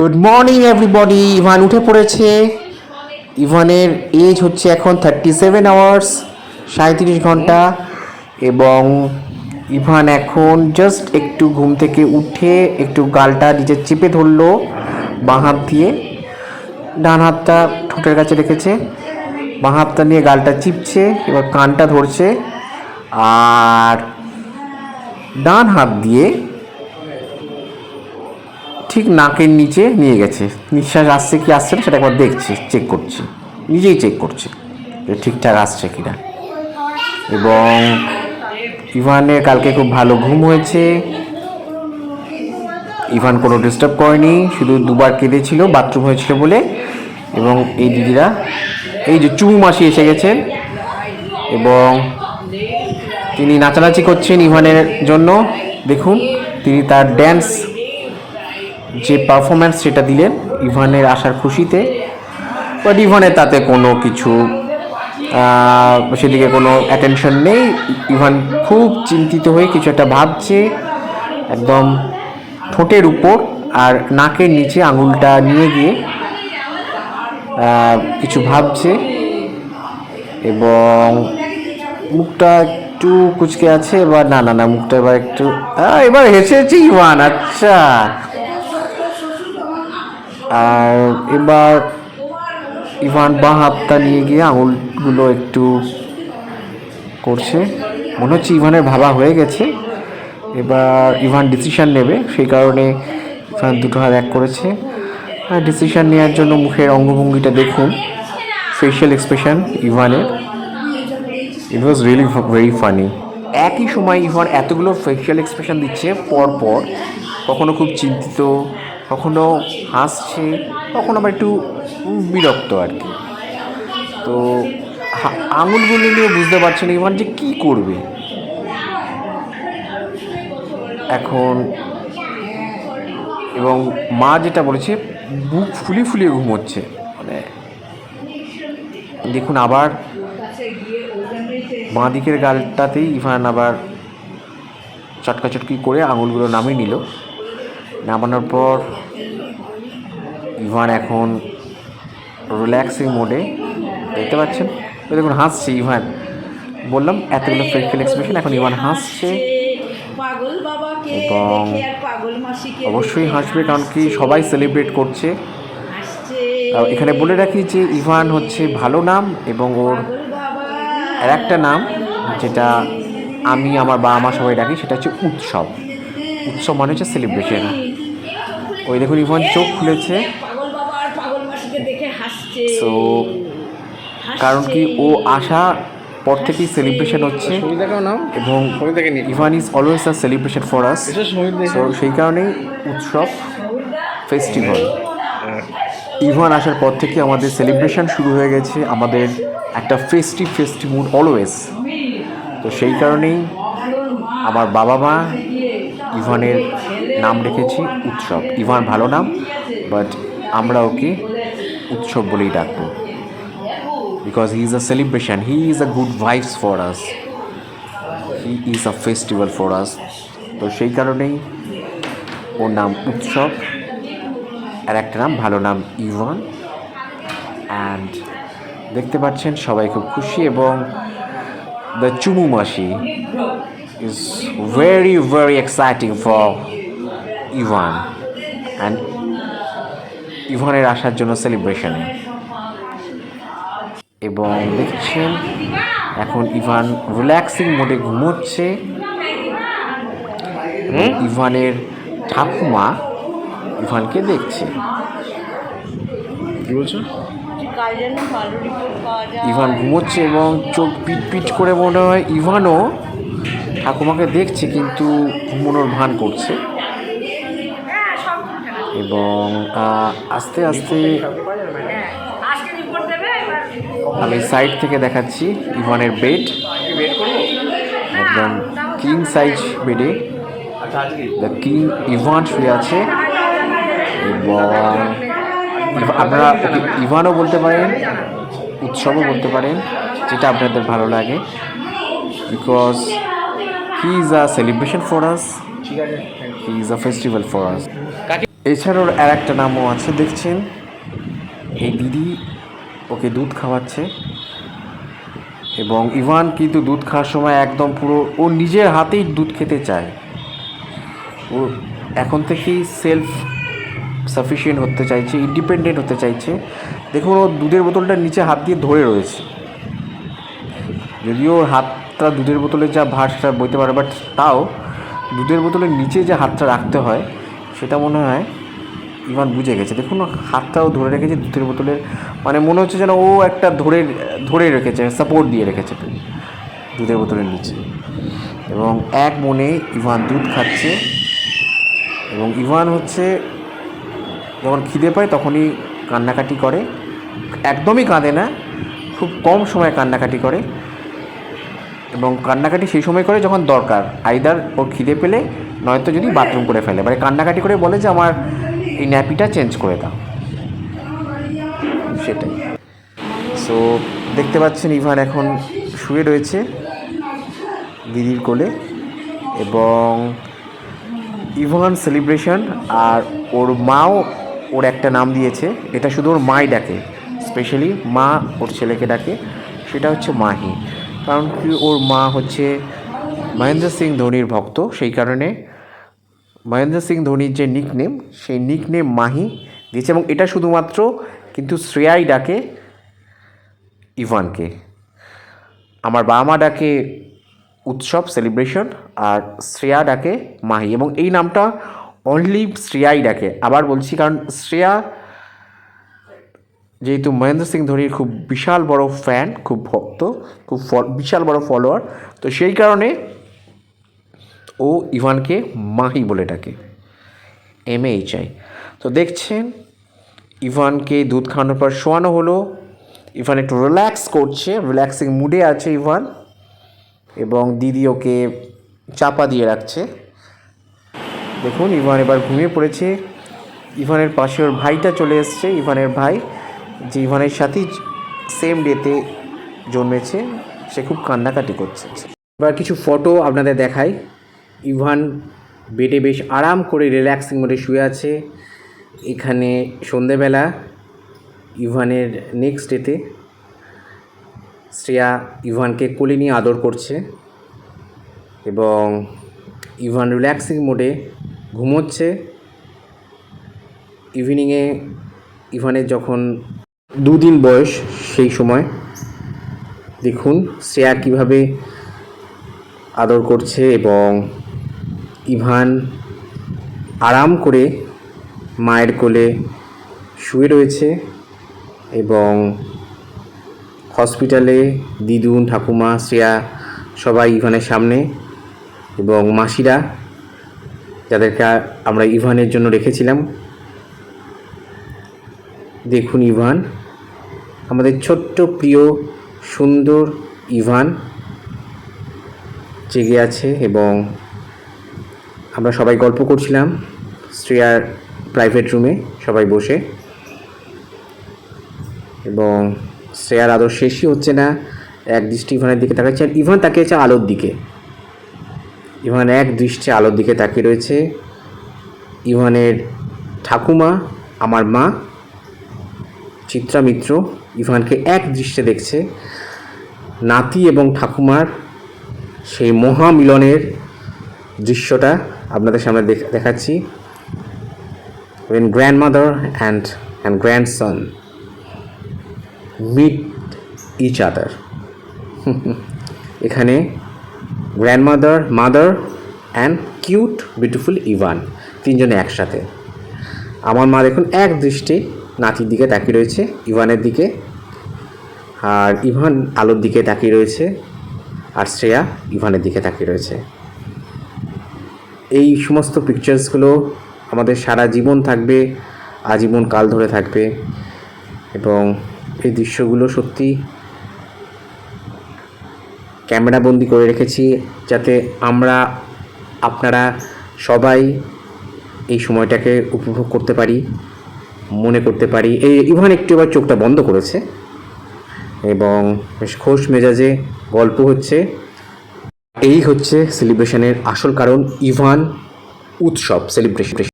Good morning everybody Ivan উঠে পড়েছে। ইভানের এজ হচ্ছে এখন থার্টি সেভেন আওয়ার্স সাঁত্রিশ ঘণ্টা এবং ইভান এখন জাস্ট একটু ঘুম থেকে উঠে একটু গালটা নিজে চেপে ধরলো, বাঁ হাত দিয়ে। ডান হাতটা ঠোঁটের কাছে রেখেছে। বাঁ হাতটা নিয়ে গালটা চিপছে, এবার কানটা ধরছে। আর ডান হাত দিয়ে ঠিক নাকের নিচে নিয়ে গেছে। নিঃশ্বাস আসছে কি আসছে না সেটা একবার দেখছে চেক করছে। নিজেই চেক করছে যে ঠিকঠাক আসছে কিনা। এবং ইভানের কালকে খুব ভালো ঘুম হয়েছে। ইভান কোনো ডিস্টার্ব করেনি, শুধু দুবার কেঁদেছিল বাথরুম হয়েছিল বলে। এবং এই দিদিরা, এই যে চুমু মাসি এসে গেছেন। এবং তিনি নাচানাচি করছেন ইভানের জন্য। দেখুন, তিনি তার ড্যান্স যে পারফরম্যান্স সেটা দিলেন, ইভানের আসার খুশিতে বাট ইভানের তাতে কোনো কিছু সেদিকে কোনো অ্যাটেনশন নেই। ইভান খুব চিন্তিত হয়ে কিছু একটা ভাবছে, একদম ঠোঁটের উপর আর নাকের নিচে আঙুলটা নিয়ে গিয়ে কিছু ভাবছে এবং মুখটা একটু কুচকে আছে, এবার, না না না, মুখটা এবার একটু এবার হেসেছি ইভান আচ্ছা। আর এবার ইভান বা হাতটা নিয়ে গিয়ে আঙুলগুলো একটু করছে। মনে হচ্ছে ইভানের ভাবা হয়ে গেছে। এবার ইভান ডিসিশান নেবে, সেই কারণে ইভান দুটো হাত এক করেছে। আর ডিসিশান নেওয়ার জন্য মুখের অঙ্গভঙ্গিটা দেখুন। ফেশিয়াল এক্সপ্রেশন ইভানের। It was really very funny একই সময় ইভান এতগুলো ফেশিয়াল এক্সপ্রেশন দিচ্ছে পর পর কখনো খুব চিন্তিত কখনো হাসছে, কখনো আবার একটু বিরক্ত আর কি। তো আঙুলগুলো নিয়ে বুঝতে পারছে না ইভান যে কী করবে? এখন এবং মা যেটা বলেছে, বুক ফুলিয়ে ফুলিয়ে ঘুমোচ্ছে। মানে দেখুন আবার বাঁ দিকের গালটাতেই ইভান আবার চটকাচটকি করে আঙুলগুলো নামিয়ে নিল। নামানোর পর ইভান এখন রিল্যাক্সিং মোডে দেখতে পাচ্ছেন? দেখুন, হাসছে, ইভান। বললাম, এতগুলো ফেসিয়াল এক্সপ্রেশন এখন ইভান হাসছে। এবং অবশ্যই হাসবে, কারণ কি সবাই সেলিব্রেট করছে। এখানে বলে রাখি যে ইভান হচ্ছে ভালো নাম এবং ওর আর একটা নাম, যেটা আমি, আমার বাবা মা সবাই ডাকি, সেটা হচ্ছে উৎসব। উৎসব মানে হচ্ছে সেলিব্রেশন ওই দেখুন, ইভান চোখ খুলেছে। সো কারণ কি ও আসা পর থেকেই সেলিব্রেশন হচ্ছে এবং সমিতাকে Ivan is always a celebration for us so সেই কারণেই উৎসব ফেস্টিভ্যাল ইভান আসার পর থেকে আমাদের সেলিব্রেশন শুরু হয়ে গেছে আমাদের একটা ফেস্টিভ ফেস্টিভ মুড অলওয়েজ তো সেই কারণেই আমার বাবা মা ইভানের নাম রেখেছি উৎসব। ইভান ভালো নাম বাট আমরা ওকে উৎসব বলেই ডাকবো। Because he is a celebration he is a good vibes for us he is a festival for us তো সেই কারণেই ওর নাম উৎসব, আর একটা নাম, ভালো নাম ইভান। অ্যান্ড দেখতে পাচ্ছেন সবাই খুব খুশি এবং দ্য চুমু মাসি is very very exciting for Ivan. And ইভানের আসার জন্য সেলিব্রেশনে এবং দেখছেন, এখন ইভান রিল্যাক্সিং মোডে ঘুমোচ্ছে। ইভানের ঠাকুমা ইভানকে দেখছে। কি ইভান ঘুমোচ্ছে এবং চোখ পিট পিট করে মনে হয় ইভানও ঠাকুমাকে দেখছে, কিন্তু ঘুমোনোর ভান করছে। এবং আস্তে আস্তে আমি সাইড থেকে দেখাচ্ছি ইভানের বেড একদম কিং সাইজ বেডে দ্য কিং ইভান শুয়ে আছে। এবং ইভা- আপনারা ইভানও বলতে পারেন, উৎসবও বলতে পারেন, যেটা আপনাদের ভালো লাগে। Because he is a celebration for us he is a festival for us এছাড়াও আর একটা নামও আছে, দেখছেন? এই দিদি ওকে দুধ খাওয়াচ্ছে এবং ইভান কিন্তু দুধ খাওয়ার সময় একদম পুরো, ও নিজের হাতেই দুধ খেতে চায়। ও এখন থেকেই সেলফ সাফিসিয়েন্ট হতে চাইছে ইন্ডিপেন্ডেন্ট হতে চাইছে। দেখুন, ও দুধের বোতলটা নিচে হাত দিয়ে ধরে রয়েছে। যদিও হাতটা দুধের বোতলে যা ভাসটা বইতে পারে বাট তাও দুধের বোতলের নিচে যে হাতটা রাখতে হয় সেটা মনে হয় ইভান বুঝে গেছে। দেখুন, হাতটাও ধরে রেখেছে দুধের বোতলের মানে মনে হচ্ছে যেন ও একটা ধরে ধরে রেখেছে সাপোর্ট দিয়ে রেখেছে দুধের বোতলের নিচে। এবং এক মনে ইভান দুধ খাচ্ছে এবং ইভান হচ্ছে, যখন খিদে পায় তখনই কান্নাকাটি করে। একদমই কাঁদে না, খুব কম সময় কান্নাকাটি করে। এবং কান্নাকাটি সেই সময় করে যখন দরকার আইদার ওর খিদে পেলে নয়তো যদি বাথরুম করে ফেলে। মানে কান্নাকাটি করে বলে যে, আমার এই ন্যাপিটা চেঞ্জ করে দাও। সেটাই। সো দেখতে পাচ্ছেন ইভান এখন শুয়ে রয়েছে দিদির কোলে এবং ইভান সেলিব্রেশন আর ওর মাও ওর একটা নাম দিয়েছে। এটা শুধু ওর মাই ডাকে স্পেশালি মা ওর ছেলেকে ডাকে, সেটা হচ্ছে মাহি। কারণ কি ওর মা হচ্ছে মহেন্দ্র সিং ধোনির ভক্ত, সেই কারণে মহেন্দ্র সিং ধোনির যে নিকনেম সেই নিকনেম মাহি দিয়েছে এবং এটা শুধুমাত্র কিন্তু শ্রেয়াই ডাকে ইভানকে। আমার বাবা মা ডাকে উৎসব সেলিব্রেশন আর শ্রেয়া ডাকে মাহি এবং এই নামটা অনলি শ্রেয়াই ডাকে। আবার বলছি কারণ শ্রেয়া যেহেতু মহেন্দ্র সিং ধোনির খুব বিশাল বড় ফ্যান খুব ভক্ত, খুব বিশাল বড় ফলোয়ার তো সেই কারণে ও ইভানকে মাহি বলে ডাকে এম এইচ আই তো দেখছেন, ইভানকে দুধ খাওয়ানোর পর শোয়ানো হলো। ইভান একটু রিল্যাক্স করছে রিল্যাক্সিং মুডে আছে ইভান, এবং দিদি ওকে চাপা দিয়ে রাখছে। দেখুন, ইভান এবার ঘুমিয়ে পড়েছে। ইভানের পাশে ওর ভাইটা চলে এসছে, ইভানের ভাই। যে ইভানের সাথেই সেম ডেতে জন্মেছে, সে খুব কান্নাকাটি করছে। এবার কিছু ফটো আপনাদের দেখাই। ইভান বেডে বেশ আরাম করে রিল্যাক্সিং মোডে শুয়ে আছে। এখানে সন্ধেবেলা ইভানের নেক্সট ডেতে শ্রেয়া ইভানকে কোলে নিয়ে আদর করছে এবং ইভান রিল্যাক্সিং মোডে ঘুমোচ্ছে। ইভিনিংয়ে ইভানের যখন দুদিন বয়স সেই সময়। দেখুন, শ্রেয়া কীভাবে আদর করছে এবং ইভান আরাম করে মায়ের কোলে শুয়ে রয়েছে এবং হসপিটালে দিদুন, ঠাকুমা, শ্রেয়া সবাই ইভানের সামনে এবং মাসিরা যাদেরকে আমরা ইভানের জন্য রেখেছিলাম। দেখুন ইভান। আমাদের ছোট্ট, প্রিয়, সুন্দর ইভান জেগে আছে এবং আমরা সবাই গল্প করছিলাম শ্রেয়ার প্রাইভেট রুমে, সবাই বসে। এবং শ্রেয়ার আদর শেষই হচ্ছে না, এক দৃষ্টি ইভানের দিকে তাকাচ্ছে আর ইভান তাকিয়েছে আলোর দিকে। ইভান এক দৃষ্টি আলোর দিকে তাকিয়ে রয়েছে। ইভানের ঠাকুমা, আমার মা, চিত্রা মিত্র ইভানকে এক দৃষ্টে দেখছে। নাতি এবং ঠাকুমার সেই মহামিলনের দৃশ্যটা আপনাদের সামনে দেখ- দেখাচ্ছি। When grandmother and and grandson meet each other এখানে grandmother mother and cute beautiful Ivan তিনজনে একসাথে। আমার মা দেখুন এক দৃষ্টি নাতির দিকে তাকিয়ে রয়েছে ইভানের দিকে। আর ইভান আলোর দিকে তাকিয়ে রয়েছে আর শ্রেয়া ইভানের দিকে তাকিয়ে রয়েছে। এই সমস্ত পিকচার্সগুলো আমাদের সারা জীবন থাকবে, আজীবন কাল ধরে থাকবে এবং এই দৃশ্যগুলো সত্যি ক্যামেরাবন্দি করে রেখেছি যাতে আমরা, আপনারা সবাই এই সময়টাকে উপভোগ করতে পারি, মনে করতে পারি। এই ইভান একটু এবার চোখটা বন্ধ করেছে। এবং বেশ খোশ মেজাজে গল্প হচ্ছে। এই হচ্ছে সেলিব্রেশনের আসল কারণ ইভান উৎসব সেলিব্রেশন